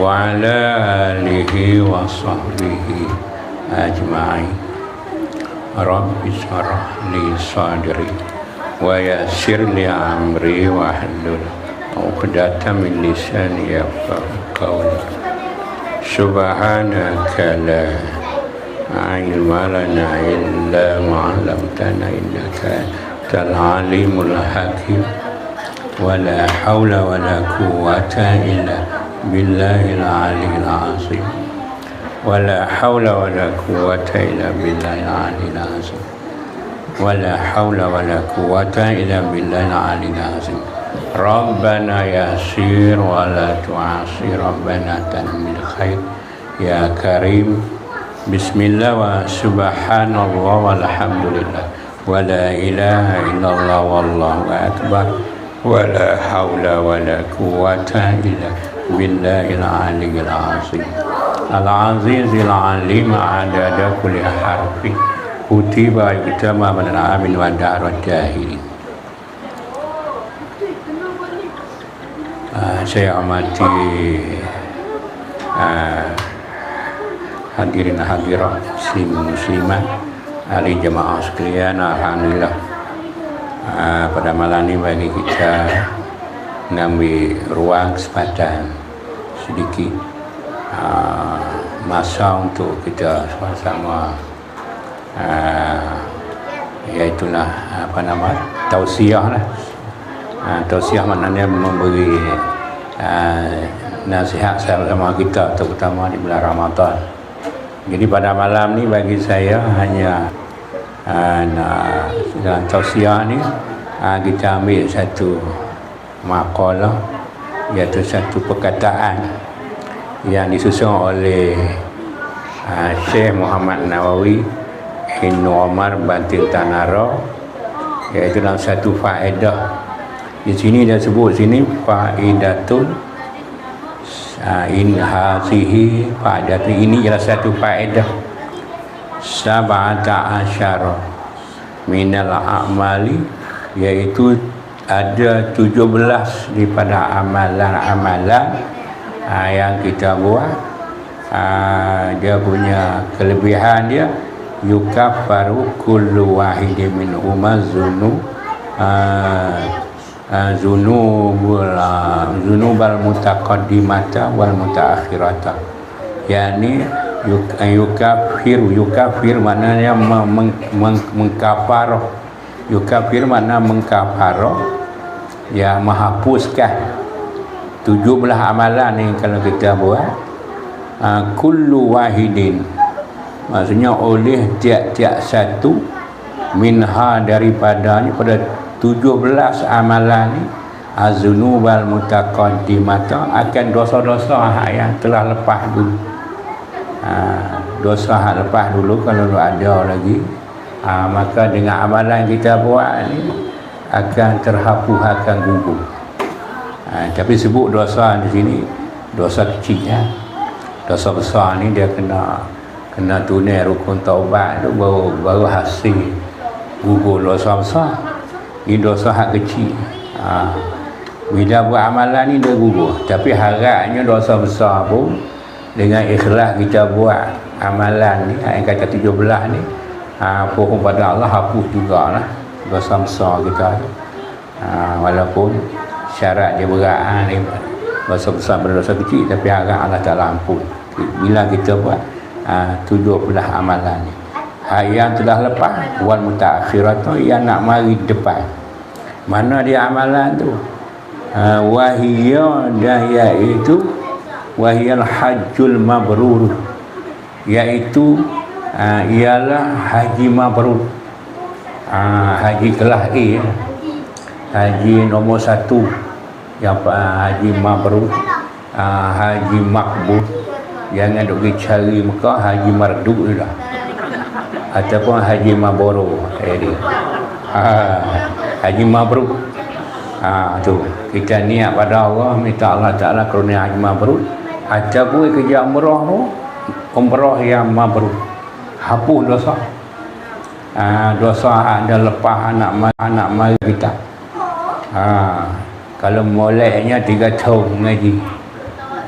وعلى آله وصحبه أجمعين. رب اشرح لي صدري ويسر لي أمري واحلل عقدة من لساني يفقه قولي. سبحانك لا علم لنا إلا ما علمتنا إنك أنت العليم الحكيم. ولا حول ولا قوة إلا بالله العلي العظيم. ولا حول ولا قوة إلا بالله العلي العظيم. ولا حول ولا قوة إلا بالله العلي العظيم. ربنا يسير ولا تعصي ربنا تنمي الخير. يا كريم. بسم الله وسبحان الله والحمد لله. ولا إله إلا الله والله أكبر. ولا حول ولا قوة إلا بالله العلي العظيم العزيز العليم عدد كل حرف كتب يكتب من العام ودار الجاهلين uh, saya amati uh, hadirin hadirat muslim muslimat ahli jemaah sekalian alhamdulillah uh, pada malam ini bagi kita mengambil ruang kesempatan sedikit uh, masa untuk kita sama-sama uh, iaitulah apa nama tausiah lah. Uh, tausiah maknanya memberi uh, nasihat sama-sama kita terutama di bulan Ramadan. Jadi pada malam ni bagi saya hanya uh, nak dalam tausiah ni uh, kita ambil satu makalah iaitu satu perkataan yang disusun oleh uh, Syekh Muhammad Nawawi Ibn Omar Bantil Tanara iaitu dalam satu faedah. Di sini dia sebut sini faedatul uh, in hasihi faedatul ini ialah satu faedah. Sab'ata asyara minal a'mali iaitu ada 17 daripada amalan-amalan uh, yang kita buat. Uh, dia punya kelebihan dia yukaffaru kullu wahidin min umazunu uh, uh, zunubul zunubal mutaqaddimata wal mutaakhirata. Yakni yuk, yukafir yukafir maknanya meng, meng, mengkafarah yukafir makna mengkafarah yang menghapuskan tujuh belah amalan ni kalau kita buat. Uh, kullu wahidin. Maksudnya oleh tiap-tiap satu minha daripadanya pada tujuh belas amalan ni azunubal mutaqaddimata akan dosa-dosa yang telah lepas dulu. Uh, dosa yang lepas dulu kalau ada lagi uh, maka dengan amalan kita buat ni akan terhapus akan gugur ha, tapi sebut dosa di sini dosa kecil ya. dosa besar ni dia kena kena tunai rukun taubat tu baru baru hasil gugur dosa besar ini dosa hak kecil ha. bila buat amalan ni dia gugur tapi harapnya dosa besar pun dengan ikhlas kita buat amalan ni yang kata 17 ni ha, pohon pada Allah hapus jugalah dosa besar kita. Ha, walaupun syarat dia berat ha, ni dosa besar berdosa kecil tapi harap Allah Ta'ala ampun. Bila kita buat ha, tujuh belah amalan ni. Ha, yang telah lepas wal mutaakhirat tu yang nak mari depan. Mana dia amalan tu? Ha, wahiyya dah iaitu wahiyal hajjul mabrur. Iaitu ha, ialah haji mabrur. Ha, haji kelas A haji nombor satu. Yang ha, haji mabrur. Ha, haji makbul. Jangan duk pergi cari Mekah haji marduk tu dah. Ataupun haji maboro eh ha, haji mabrur. Ha, tu. Kita niat pada Allah minta Allah Ta'ala kerana haji mabrur. Ataupun kerja umrah tu umrah yang mabrur hapus dosa. Ha, dosa ada lepas anak anak mari kita. Ha, kalau moleknya tiga tahun ngaji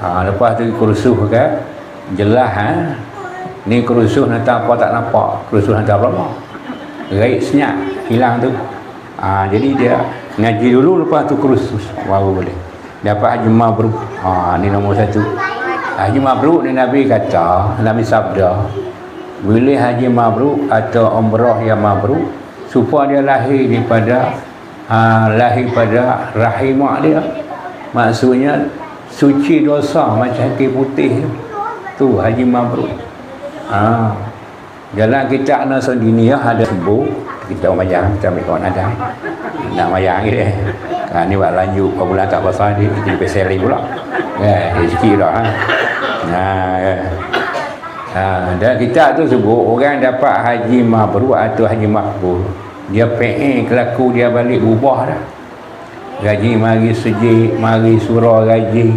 ha, lepas tu kerusuh kan jelas ha? ni kerusuh nanti apa tak nampak. Kerusuh nanti apa raib senyap hilang tu. Ha, jadi dia ngaji dulu lepas tu kerusuh baru boleh. Dapat haji mabruk ha, ni nombor satu. Haji mabruk ni Nabi kata Nabi sabda bila haji mabruk atau umrah yang mabruk supaya dia lahir daripada ha, lahir pada rahim mak dia maksudnya suci dosa macam hati putih tu haji mabruk ha. jalan kita nak sendiri ya ada sebuah kita mayang kita ambil kawan ada nak mayang ni eh. ha, ni buat lanjut kau bulan tak pasal ni jadi peseli pula eh, rezeki dah ha. Ha, ya. Ha, dan kita tu sebut orang dapat haji mabruk atau haji makbul dia PE kelaku dia balik ubah dah. Gaji mari sejik mari surah gaji.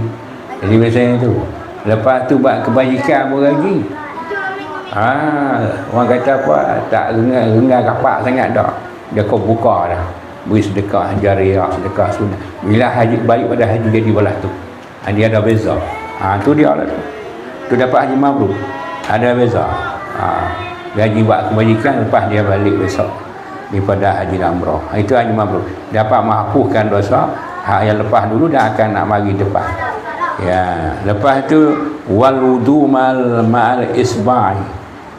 Jadi biasanya tu. Lepas tu buat kebajikan pun lagi ha, orang kata apa tak rengar kapak sangat tak dia kau buka dah. Beri sedekah jariah sedekah sunnah. Bila haji baik pada haji jadi belah tu. Ha, dia ada beza. Ha, tu dia lah tu. Tu dapat haji mabrur ada beza ha, gaji buat kebajikan lepas dia balik besok daripada haji umrah itu haji mabrur dapat menghapuskan dosa hak yang lepas dulu dah akan nak mari depan. Ya. Lepas tu wal wudu mal mal isbai.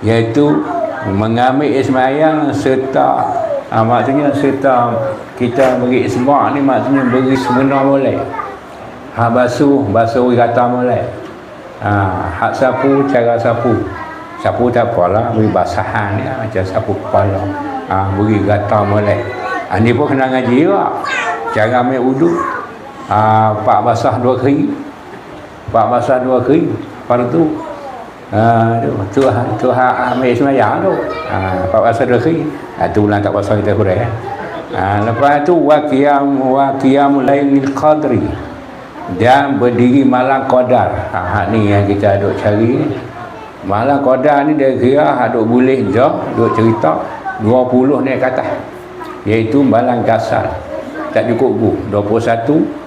Iaitu mengambil ismayang serta ha, maksudnya serta kita beri isba' ni maksudnya beri sebenar boleh. Ha basuh basuh kata boleh ha hak sapu cara sapu. Sapu tak apalah beri basahan ya, macam sapu kepala. Ha beri kata boleh ha, ni pun kena ngaji juga. Cara ambil wudu ha, pak basah dua kali Pak masa dua kali Pada tu uh, tu, tu ha, ambil semayang tu. Uh, Pak masa dua kali uh, Tu bulan tak pasal kita kurang uh, Lepas tu Waqiyam Waqiyam lainil qadri Dan berdiri malam qadar. Uh, Ni yang kita duk cari Malam qadar ni dia kira Duk boleh jauh Duk cerita 20 naik kata Iaitu malam kasar. Tak cukup bu. 21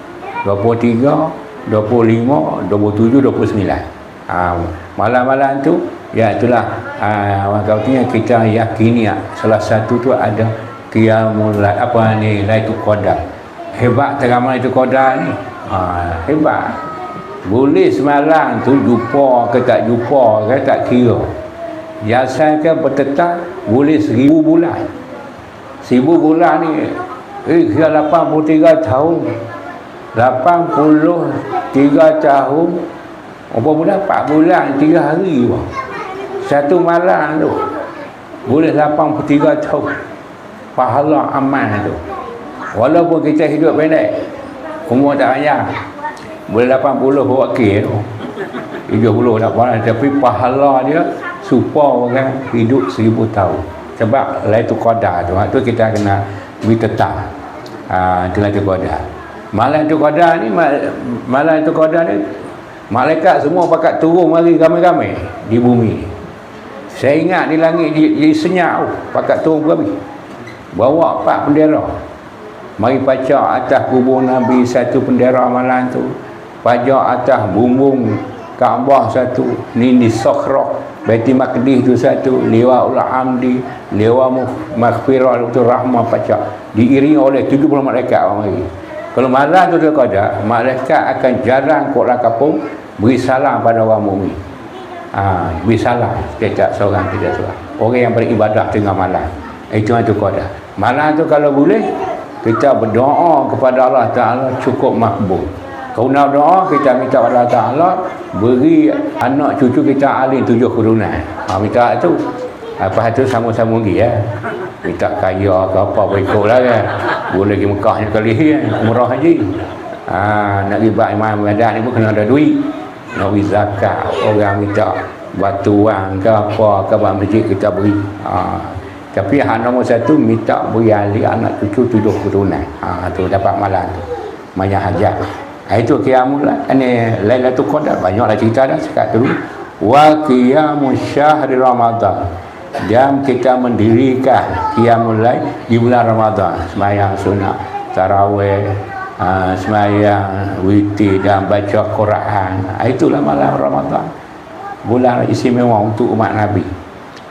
23 25, 27, 29 ha, malam-malam tu ya itulah ha, kata kita yakini ya, salah satu tu ada qiyamul apa ni laitu qadar. Hebat teramal itu qadar ni ha, hebat. Boleh semalam tu jumpa ke tak jumpa ke tak kira. Biasakan bertetap boleh seribu bulan. Seribu bulan ni eh kira 83 tahun. 83 tahun Berapa bulan? 4 bulan 3 hari bang. Satu malam tu Boleh 83 tahun. Pahala aman tu. Walaupun kita hidup pendek Umur tak banyak Boleh 80 bawa okey tu 70 tak apa Tapi pahala dia Supaya orang hidup 1000 tahun. Sebab lain tu kodar tu. Kita kena Beri tetap. Ha, lain tu kodar Malam itu qadar ni malam itu qadar ni malaikat semua pakat turun mari ramai-ramai di bumi. Saya ingat di langit di, di senyap. Tu pakat turun berapa? Bawa empat bendera. Mari pacak atas kubur Nabi satu bendera malam tu. Pajak atas bumbung Kaabah satu, ni di Sokhrah, Baiti Maqdis tu satu, Liwa Ul Hamdi, Liwa Maghfirah, Liwa Rahmah pacak. Diiringi oleh 70 malaikat lagi. Kalau malam tu dia kata, malaikat akan jarang kau orang kapung beri salam pada orang mukmin. Ha, beri salam setiap seorang tidak seorang. Orang yang beribadah tengah malam. Itu yang tu kau ada. Malam tu kalau boleh, kita berdoa kepada Allah Ta'ala cukup makbul. Kalau nak doa, kita minta kepada Allah Ta'ala beri anak cucu kita alim tujuh kerunan. Ha, minta itu. Apa itu sama-sama lagi ya. Minta kaya ke apa berikut lah kan boleh pergi Mekah ni kali kan umrah haji. Ha, nak pergi buat imam ibadah ni pun kena ada duit. Nak pergi zakat orang minta batu wang ke apa ke buat masjid kita beri. Ha, tapi hak nombor satu minta beri ahli anak cucu tujuh keturunan ha, tu dapat malam tu. Banyak hajat ha, itu kiamul lah ini Lailatul Qadar. Banyaklah cerita dah sekat dulu wa qiyamu syahri ramadan. Jam kita mendirikan qiyamul lail di bulan Ramadan. Sembahyang sunat tarawih uh, semayang witi dan baca Quran. Uh, itulah malam Ramadan. Bulan istimewa untuk umat Nabi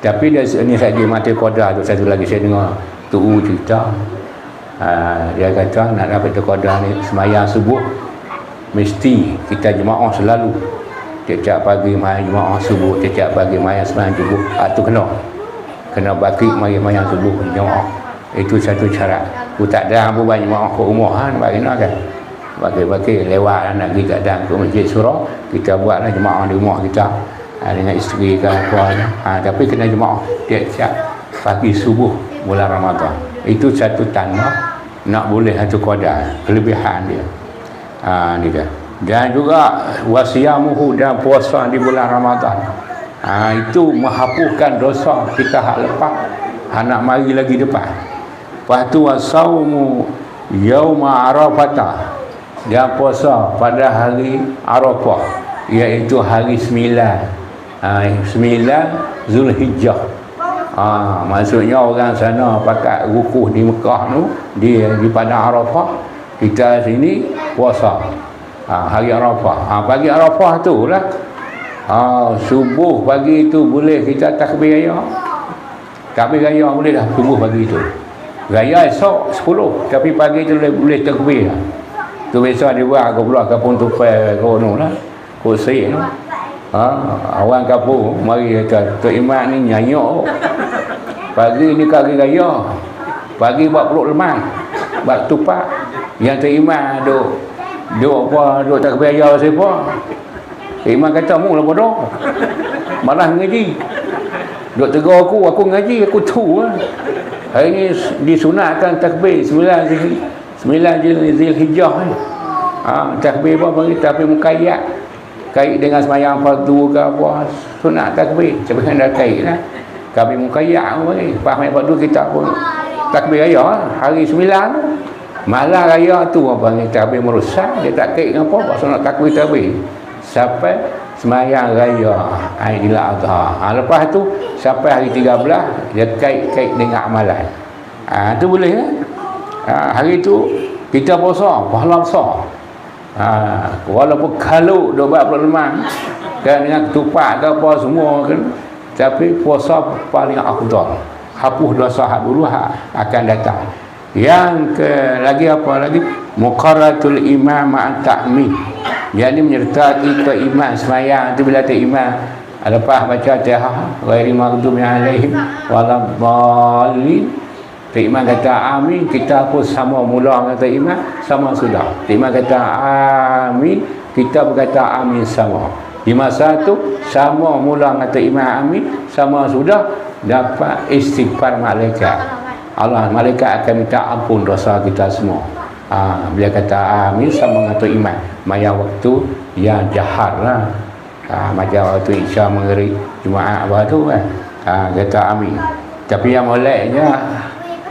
tapi dari sini saja mati kodah tu satu lagi saya dengar tu cerita. Uh, dia kata nak dapat kodah ni semayang subuh mesti kita jemaah selalu. Tiap-tiap pagi main jemaah subuh tiap-tiap pagi main semayang subuh. Ah, tu kena. Kena baki main-main subuh jemaah. Itu satu cara aku tak ada apa banyak jemaah ke rumah kan bagaimana kan bagi-bagi lewat nak pergi kadang ke masjid surah kita buatlah jemaah di rumah kita ha, dengan isteri ke apa ha, tapi kena jemaah. Tiap-tiap pagi subuh bulan Ramadan. Itu satu tanda nak boleh satu kodar kelebihan dia. Ha, ni dia. Dan juga wasiamuhu dan puasa di bulan Ramadan. Ha, itu menghapuskan dosa kita hak lepas. Anak mari lagi depan. Lepas tu wasaumu yauma arafata dan puasa pada hari arafah iaitu hari sembilan sembilan zulhijjah. Ha, maksudnya orang sana pakai rukuh di Mekah tu di, di padang arafah kita sini puasa. Ha, hari Arafah. Ha, pagi Arafah tu lah. Ha, subuh pagi tu boleh kita takbir raya. Takbir raya boleh dah subuh pagi tu. Raya esok 10 tapi pagi tu boleh, boleh takbir. Tu biasa dia buat aku pula kapun tu kau nu lah. Kursi tu ha, awang kapun mari kata Tok Iman ni nyanyok. Pagi ni kaki raya. Pagi buat peluk lemah buat tupak. Yang teriman duk duk apa duk tak bayar siapa iman kata mu lah bodoh. Malah ngaji. Duk tegur aku aku ngaji aku tu lah hari ni disunatkan takbir sembilan sembilan zil hijjah ni. Ha, takbir apa bagi takbir mukayyat kait dengan semayang fardu ke apa sunat takbir sebenarnya dah kait lah takbir mukayyat apa bagi faham fardu kita pun takbir raya hari sembilan Malah raya tu apa ni tabir merusak dia tak kait dengan apa pasal nak takbir tabir sampai semayang raya Aidil Adha. Ha, lepas tu sampai hari 13 dia kait-kait dengan amalan. Ha, tu boleh kan? Ha, hari tu kita puasa pahala besar. Ha, walaupun kalau dua buat lemah dan dengan ketupat ke apa semua kan tapi puasa paling afdal. Hapus dosa hak dulu hak akan datang. Yang ke lagi apa lagi? Muqarratul imam ma'at ta'min jadi menyertai ke imam semayang. Tu bila tu imam lepas baca tiha ghairi maghdubi alaihim wala tu imam kata amin. Kita pun sama mula kata imam sama sudah. Tu imam kata amin. Kita berkata amin sama. Di masa tu sama mula kata imam amin. Sama sudah dapat istighfar malaikat. Allah malaikat akan minta ampun dosa kita semua. Ha, bila kata amin sama dengan iman. Maya waktu yang jahat lah. Ha, macam waktu Isya mengeri Jumaat apa tu kan. Ha, kata amin. Tapi yang moleknya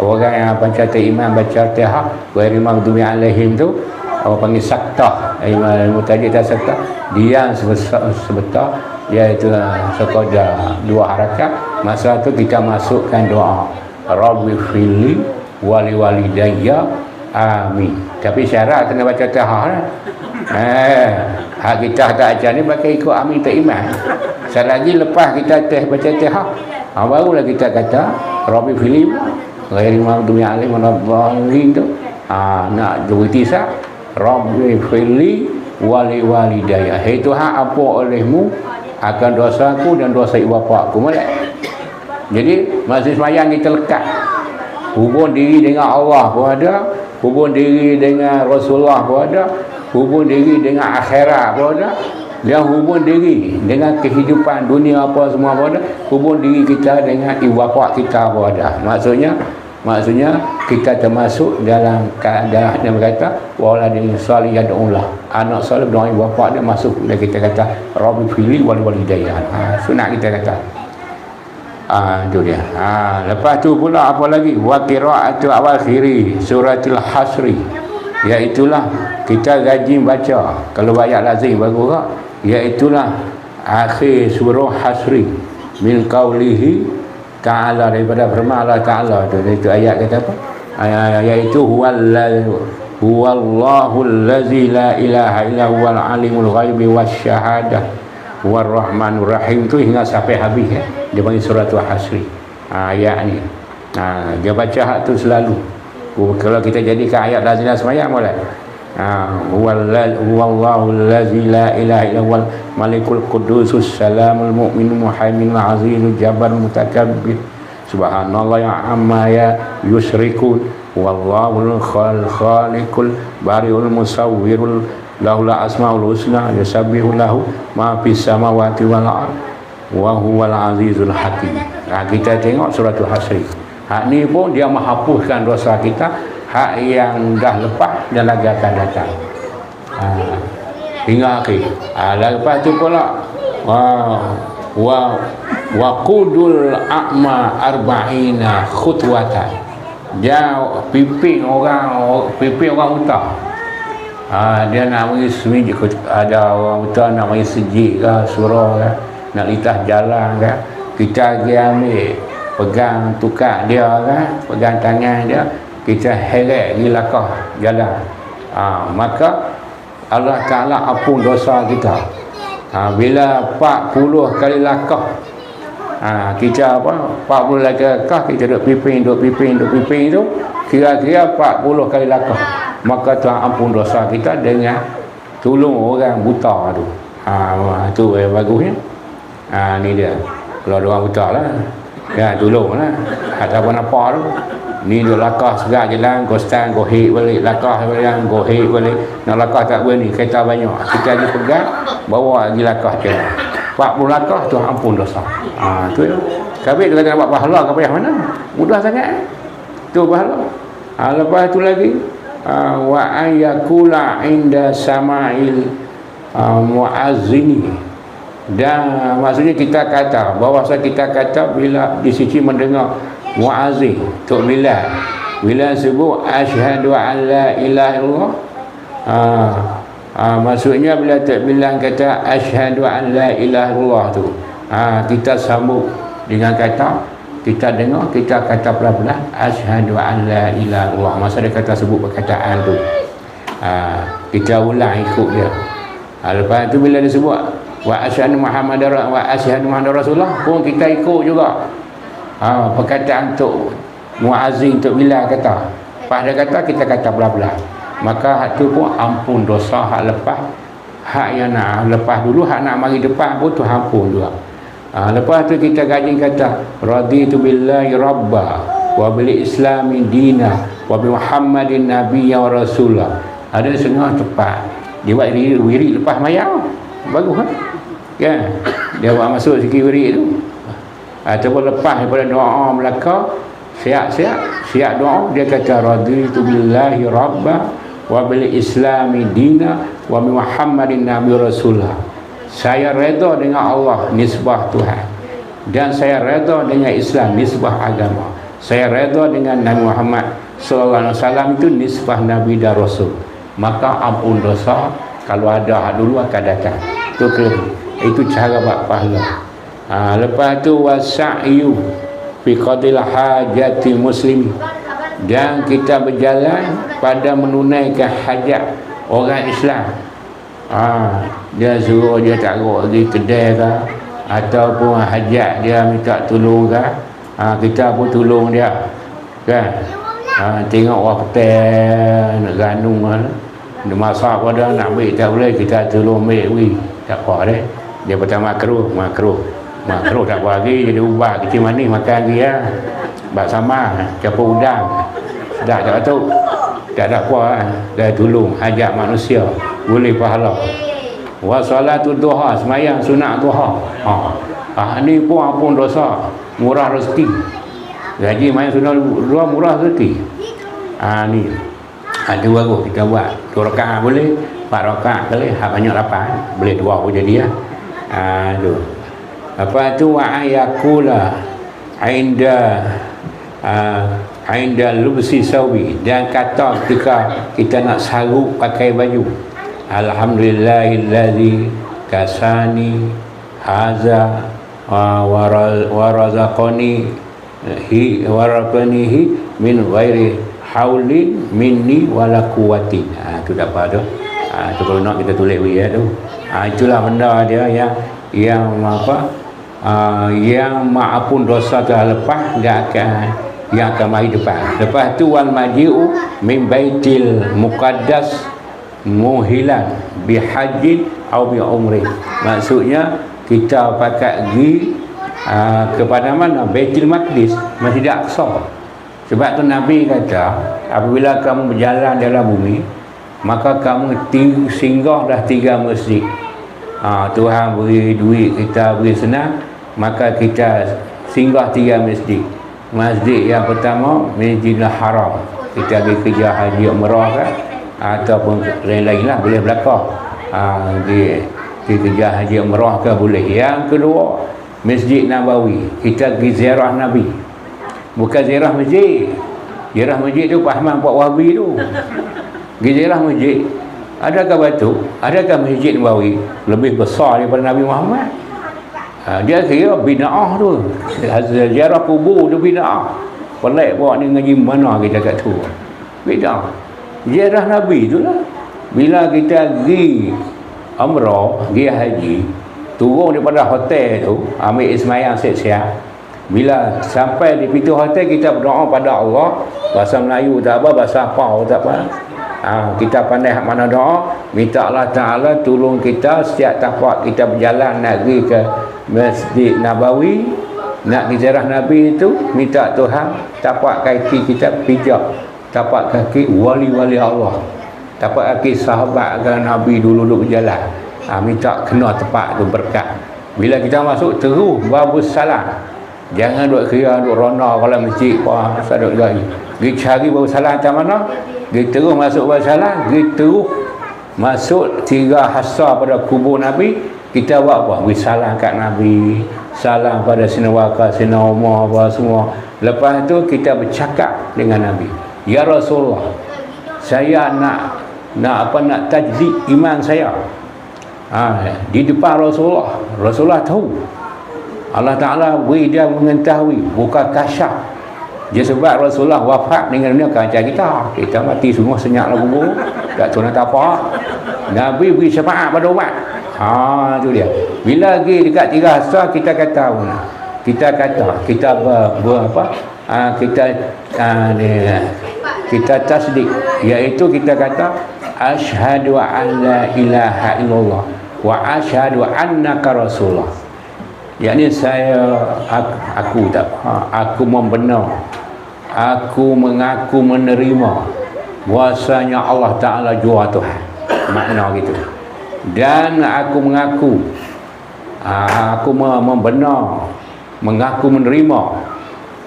orang yang baca iman baca tihak wahai maghdubi alaihim tu orang panggil saktah. Iman tadi tak saktah. Dia sebetul iaitu sekadar dua harakat. Masa tu kita masukkan doa. Rabbi fili wali wali daya amin. Tapi syarat kena baca tahah lah. Eh, hak kita tak ajar ni pakai ikut amin tak iman. Selagi lepas kita teh baca tahah ha, barulah kita kata Rabbi fili ghairi maghdubi alaihim waladdallin tu. Ha, nak sah Rabbi fili wali wali daya itu hak apa olehmu? Akan dosaku dan dosa ibu bapa aku mulai jadi masa semayang kita lekat. Hubung diri dengan Allah pun ada. Hubung diri dengan Rasulullah pun ada. Hubung diri dengan akhirat pun ada. Dan hubung diri dengan kehidupan dunia apa semua pun ada. Hubung diri kita dengan ibu bapa kita pun ada. Maksudnya maksudnya kita termasuk dalam keadaan yang berkata wala din salih anak salih berdoa ibu bapa dia masuk dan kita kata rabbi fili wal walidayya ha, sunat kita kata Ah itu dia. Ha, lepas tu pula apa lagi? Wa qira'atu awal khiri suratul hasri. Iaitulah kita rajin baca. Kalau banyak lazim bagus tak? Iaitulah akhir surah hasri min qaulihi ta'ala daripada firman Allah Ta'ala tu. Itu ayat kata apa? Ayat itu huwallahu allazi la ilaha illa huwal alimul ghaibi wasyahadah huwar rahmanur rahim tu hingga sampai habis ya. dia panggil surat al-hasri ha, ayat ni ha, dia baca hak tu selalu kalau kita jadikan ayat lazim semayang boleh ha, huwallahu allazi la ilaha illa malikul qudusus salamul mu'minul muhaiminul azizul jabarul mutakabbir. Subhanallah ya amma ya yusrikun wallahul khaliqul bariul musawwirul lahul asmaul husna yusabbihu lahu ma fis samawati wal ard. Wa huwal azizul hakim. Ha, kita tengok surah al-hasri. Hak ni pun dia menghapuskan dosa kita hak yang dah lepas dan lagi akan datang. Ha, hingga akhir ha, lepas tu pula wa wa wa qudul a'ma arba'ina khutwatan. Dia pimpin orang pimpin orang buta ha, dia nak pergi semiji ada orang buta nak pergi sejik ke surah ke nak litah jalan ke kita pergi ambil pegang tukar dia ke pegang tangan dia kita heret pergi lakah jalan. Ha, maka Allah Ta'ala apun dosa kita. Ha, bila 40 kali lakah ha, kita apa 40 lagi lakah kita duduk piping duduk piping duduk piping tu kira-kira 40 kali lakah maka Tuhan ampun dosa kita dengan tolong orang buta tu. Ha, tu yang bagusnya. Ha, ni dia. Kalau orang buta lah ya tolong lah. Ataupun apa tu ni dia lakah segala jalan kau stand kau balik lakah kau hit balik nak lakah tak boleh ni kereta banyak kita lagi pegang bawa lagi lakah je 40 langkah tu ampun dosa. Ha tu ya. Dia kata nak buat pahala ke payah mana? Mudah sangat. Eh? Tu pahala. Ha, lepas tu lagi ha, wa ayakula inda sama'il ha, muazzini. Dan maksudnya kita kata bahawa kita kata bila di sisi mendengar muazzin Tok Bilal bila sebut asyhadu an la ilaha illallah ha, ha, maksudnya bila tak bilang kata asyhadu an la ilaha illallah tu ha, kita sambung dengan kata kita dengar kita kata pelan-pelan asyhadu an la ilaha illallah. Masa dia kata sebut perkataan tu ha, kita ulang ikut dia. Ha, lepas tu bila dia sebut wa asyhadu muhammadar wa asyhadu muhammadar rasulullah pun kita ikut juga ha, perkataan tu muazzin tu bila kata pada kata kita kata pelan-pelan maka hak tu pun ampun dosa hak lepas hak yang nak lepas dulu hak nak mari depan pun tu ampun juga. Ha, lepas tu kita gaji kata raditu billahi rabba wa bil islami dina wa bi muhammadin nabiyya wa rasulah. Ada setengah cepat. Dia buat diri wiri lepas mayang. Bagus kan kan? Dia buat masuk sikit wiri tu ataupun lepas daripada doa Melaka siap-siap siap doa. Dia kata raditu billahi rabba wa bil islami dina wa bi muhammadin nabi rasulullah saya redha dengan Allah nisbah Tuhan. Dan saya redha dengan Islam nisbah agama. Saya redha dengan Nabi Muhammad sallallahu alaihi wasallam itu nisbah nabi dan rasul. Maka ampun dosa kalau ada dulu akan datang. Itu itu cara buat pahala ha, lepas tu wasa'yu fi qadil hajati muslim. Dan kita berjalan pada menunaikan hajat orang Islam. Ha, dia suruh dia tak taruh lagi kedai ke ataupun hajat dia minta tolong ke. Ha, kita pun tolong dia kan? Ha, tengok orang petai nak ganung kan dia masak pada nak ambil tak boleh kita tolong ambil tak apa deh dia pertama makruh makruh makruh tak apa lagi jadi ubah kecil manis makan lagi ya. Bak sama capur udang. Dah tak tahu tak ada apa kan dah tolong hajat manusia boleh pahala. Wa salatu duha semayang sunat duha. Ha. Ah ni pun ampun dosa murah rezeki. Gaji main sunat dua murah rezeki. Ah ni. Ada ha, bagus kita buat. Dua rakaat boleh empat rakaat boleh. Hak banyak lapan boleh dua pun jadi ya. Ah tu apa tu? Wa ayakula inda uh, inda lubsi sawi. Dan kata ketika kita nak saruk pakai baju. Alhamdulillahillazi kasani haza uh, warazaqani hi warazaqanihi min ghairi haulin minni wala quwwati. Ha tu tak apa tu? Ha tu kalau nak kita tulis ya tu. Ha itulah benda dia yang yang apa uh, yang maafun dosa telah lepas dia akan yang akan mari depan. Lepas tu wal maji'u min baitil muqaddas muhilan bihajin atau bi umri. Maksudnya kita pakai pergi uh, kepada mana? Baitul Maqdis Masjid Aqsa. Sebab tu Nabi kata apabila kamu berjalan dalam bumi maka kamu singgah dah tiga masjid. Ha, Tuhan beri duit kita beri senang maka kita singgah tiga masjid. Masjid yang pertama Masjidil Haram. Kita pergi kerja haji umrah kan ataupun lain-lain lah boleh belakang ha, di pergi kerja haji umrah ke boleh. Yang kedua Masjid Nabawi. Kita pergi ziarah Nabi. Bukan ziarah masjid. Ziarah masjid tu pahaman buat wahabi tu. Pergi ziarah masjid. Adakah batu adakah Masjid Nabawi lebih besar daripada Nabi Muhammad ha, dia kira bina'ah tu. Ziarah kubur tu bina'ah pelik buat ni ngaji mana kita kat tu. Bina'ah ziarah Nabi tu lah. Bila kita pergi umrah dia haji turun daripada hotel tu ambil ismayang siap-siap. Bila sampai di pintu hotel kita berdoa pada Allah bahasa Melayu tak apa bahasa apa tak apa ha, kita pandai mana doa minta Allah Ta'ala tolong kita setiap tapak kita berjalan nak pergi ke Masjid Nabawi nak ziarah Nabi itu minta Tuhan tapak kaki kita pijak tapak kaki wali-wali Allah dapat lagi sahabat kan Nabi dulu-dulu berjalan. Ha, minta kena tepat tu berkat. Bila kita masuk terus babu salam. Jangan duk kira duk rona kalau masjid apa saduk lagi pergi cari babu salam macam mana pergi terus masuk salam pergi terus masuk tiga hasa pada kubur Nabi. Kita buat apa? pergi salam kat Nabi salam pada sinawaka sinawama apa semua. Lepas tu kita bercakap dengan Nabi. Ya Rasulullah saya nak nak apa nak tajdid iman saya. Ha, di depan Rasulullah. Rasulullah tahu. Allah Ta'ala beri dia mengetahui. Bukan kasyaf dia sebab Rasulullah wafat dengan dunia kaca kita kita mati semua senyap lah kubur. Tak tahu nak apa. Nabi beri syafaat pada umat. Ha, tu dia. Bila lagi dekat tiga hasa kita kata kita kata kita ber apa? Ha, kita ha, ni, kita tasdik. Iaitu kita kata Ashhadu an la ilaha illallah wa ashhadu annaka rasulullah. Yakni saya aku, aku tak ha, aku membenar aku mengaku menerima. Bahasanya Allah Ta'ala jua Tuhan. Makna gitu. Dan aku mengaku. Aku membenar. Mengaku menerima.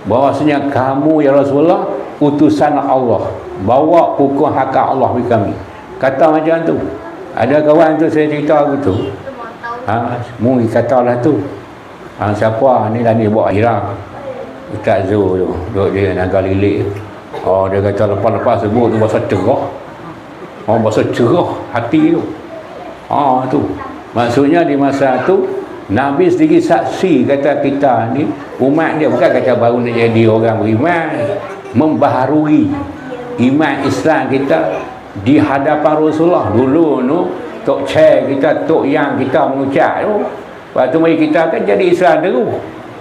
Bahasanya kamu ya Rasulullah utusan Allah. Bawa hukum hak Allah bagi kami. Kata macam tu. Ada kawan tu saya cerita begitu ha, mungkin kata lah tu. Ha, siapa ni lah ni buat akhirah Ustaz Zul tu duduk dia naga lilik oh dia kata lepas-lepas sebut tu bahasa cerah. Oh bahasa cerah hati tu. Ha, tu. Maksudnya di masa tu Nabi sendiri saksi kata kita ni umat dia bukan kata baru nak jadi orang beriman. Membaharui iman Islam kita di hadapan Rasulullah. Dulu tu tok chair kita tok yang kita mengucap tu. Lepas tu mari kita kan jadi Islam dulu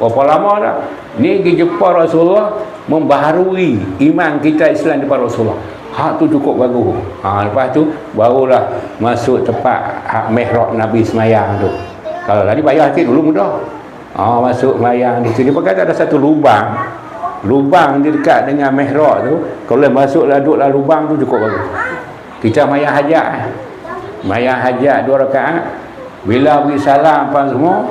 berapa lama dah? Ni pergi jumpa Rasulullah membaharui iman kita Islam di Rasulullah. Hak tu cukup bagus ha, lepas tu barulah masuk tempat hak mihrab Nabi semayang tu. Kalau tadi bayar sikit dulu mudah. Ha, masuk semayang di sini. Berkata ada satu lubang. Lubang di dekat dengan mihrab tu kalau masuklah duduklah lubang tu cukup bagus. Kita maya hajat eh. maya hajat dua rakaat. Bila beri salam apa semua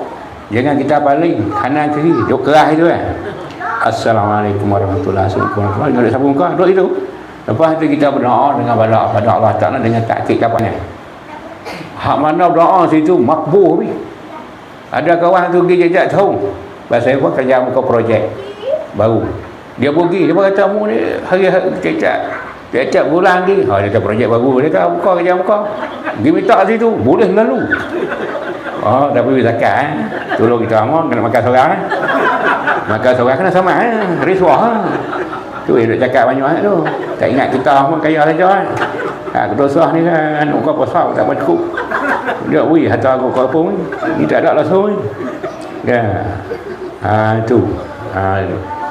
jangan kita paling kanan kiri duk kerah itu eh. Assalamualaikum warahmatullahi wabarakatuh. Duduk sabu muka duduk itu lepas itu kita berdoa dengan pada, pada Allah Ta'ala dengan takkik kapalnya hak mana berdoa situ makbuh ni. Ada kawan tu pergi jejak tahu bahasa pun kerja muka projek. Baru. Dia pergi dia kata mu ni hari-hari jejak Tiap-tiap bulan lagi ha, Dia kata projek baru. Dia kata buka kerja buka Dia minta situ Boleh lalu Oh dah beri zakat eh. Tolong kita amal Kena makan seorang eh. Makan seorang kena sama eh. Risuah eh. tu duk cakap banyak tu tak ingat kita pun kaya saja kan ha, kedosah ni kan anak kau pasal tak cukup dia wui harta aku kau apa pun ni tak ada langsung ni ya ha, tu ha,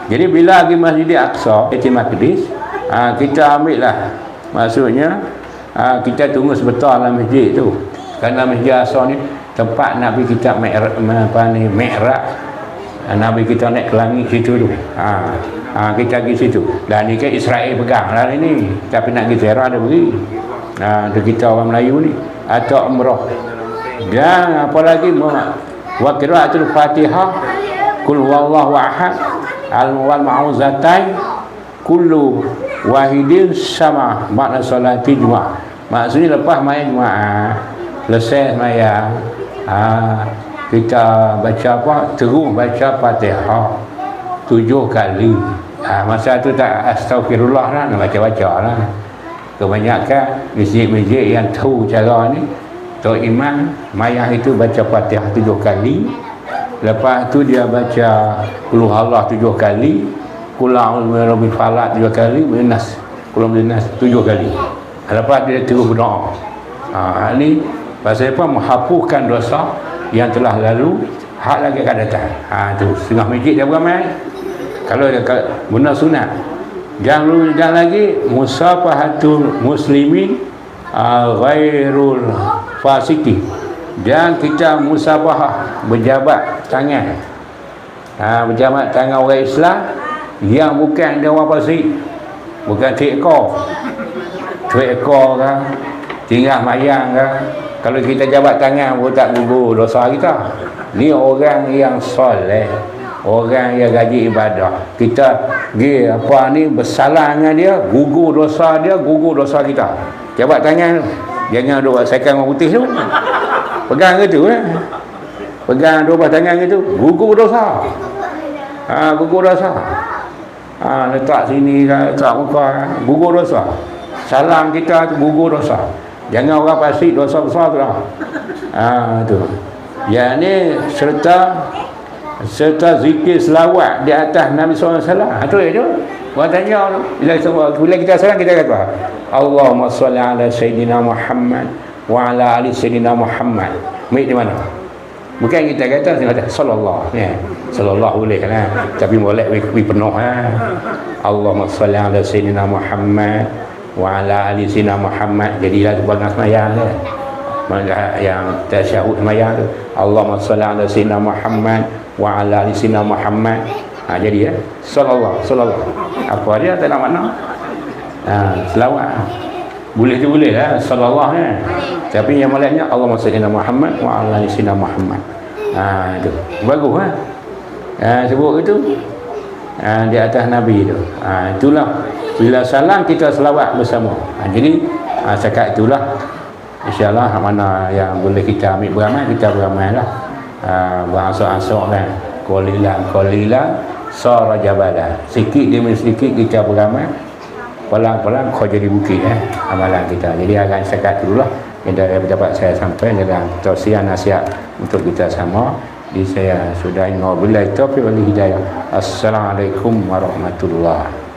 jadi bila pergi Masjid Aqsa Baitul Maqdis ha, kita ambil lah maksudnya ha, kita tunggu sebentar dalam masjid tu kerana Masjid Aqsa ni tempat Nabi kita apa ni Mi'raj Nabi kita naik ke langit situ tu. Ha, ha, kita pergi situ. Dan ni kan Israel pegang lah ni tapi nak pergi Zerah dia pergi. Ha, kita orang Melayu ni. Atau umrah dan apa lagi? Wa qiraatul fatihah. Kul wallahu ahad. Al wal ma'uzatain. Kullu wahidin sama. Makna solati jumaah maksudnya lepas main jumaah selesai maya ah kita baca apa? Terus baca fatihah tujuh kali. Ha, masa tu tak astagfirullah lah nak baca-baca lah. Kebanyakan masjid-masjid yang tahu cara ni Tok Imam mayah itu baca fatihah tujuh kali. Lepas tu dia baca kuluh Allah tujuh kali kulang Rabbi Falak tujuh kali Minas kulang Minas tujuh kali. Lepas dia terus berdoa. Ha, ni pasal apa? Menghapuskan dosa yang telah lalu hak lagi akan datang. Ha tu. Setengah masjid dia beramai. Kalau dia guna sunat. Jangan jangan lagi musafahatul muslimin ghairul fasiki dan kita musabahah berjabat tangan. Ha, berjabat tangan orang Islam yang bukan dia orang fasik bukan tik ekor. Tik ekor kan tinggal mayang kan kalau kita jabat tangan pun tak gugur dosa kita ni orang yang soleh. Orang yang gaji ibadah. Kita pergi apa ni? Bersalah dengan dia gugur dosa dia gugur dosa kita. Jabat tangan jangan dua sekan orang putih tu. Pegang ke tu eh? pegang dua tangan ke tu gugur dosa. Ha, gugur dosa. Ha, letak sini letak muka gugur dosa. Salam kita tu gugur dosa Jangan orang pasti dosa besar tu lah. Ha, tu. Yang ni serta serta zikir selawat di atas Nabi SAW. Ha, tu ya tu. Orang tanya tu. Bila kita, bila kita salam kita kata Allahumma salli ala Sayyidina Muhammad wa ala ali Sayyidina Muhammad. Baik di mana? Bukan kita kata kita kata sallallahu ya. Sallallahu boleh kan. Ha? Tapi boleh we penuh ha. Allahumma salli ala Sayyidina Muhammad wa ala ali sina Muhammad. Jadilah tu bangang semayang dia. Yang tasyahud semayang tu. Allahumma salli ala sina Muhammad. Wa ala ali sina Muhammad. Ha, jadi ya? Sallallahu sallallahu. Apa dia tak nak? Makna ha, selawat. Boleh tu boleh lah sallallahu ya. tapi yang malaknya Allahumma salli ala Muhammad. Wa ala ali sina Muhammad. Ha, tu. Bagus ha? ha sebut itu ha, di atas Nabi tu. Ha, itulah bila salam kita selawat bersama. Ha, jadi ha, cakap itulah insyaAllah mana yang boleh kita ambil beramal kita beramal lah. Ha, berasuk-asuk kan kolilah kolilah sara jabala. Sikit demi sikit kita beramal pelan-pelan kau jadi bukit eh, amalan kita. Jadi agak cakap dulu lah yang dapat saya sampai dalam tausiah nasihat untuk kita sama. Di saya sudah wabillahi taufiq wal hidayah. Assalamualaikum warahmatullahi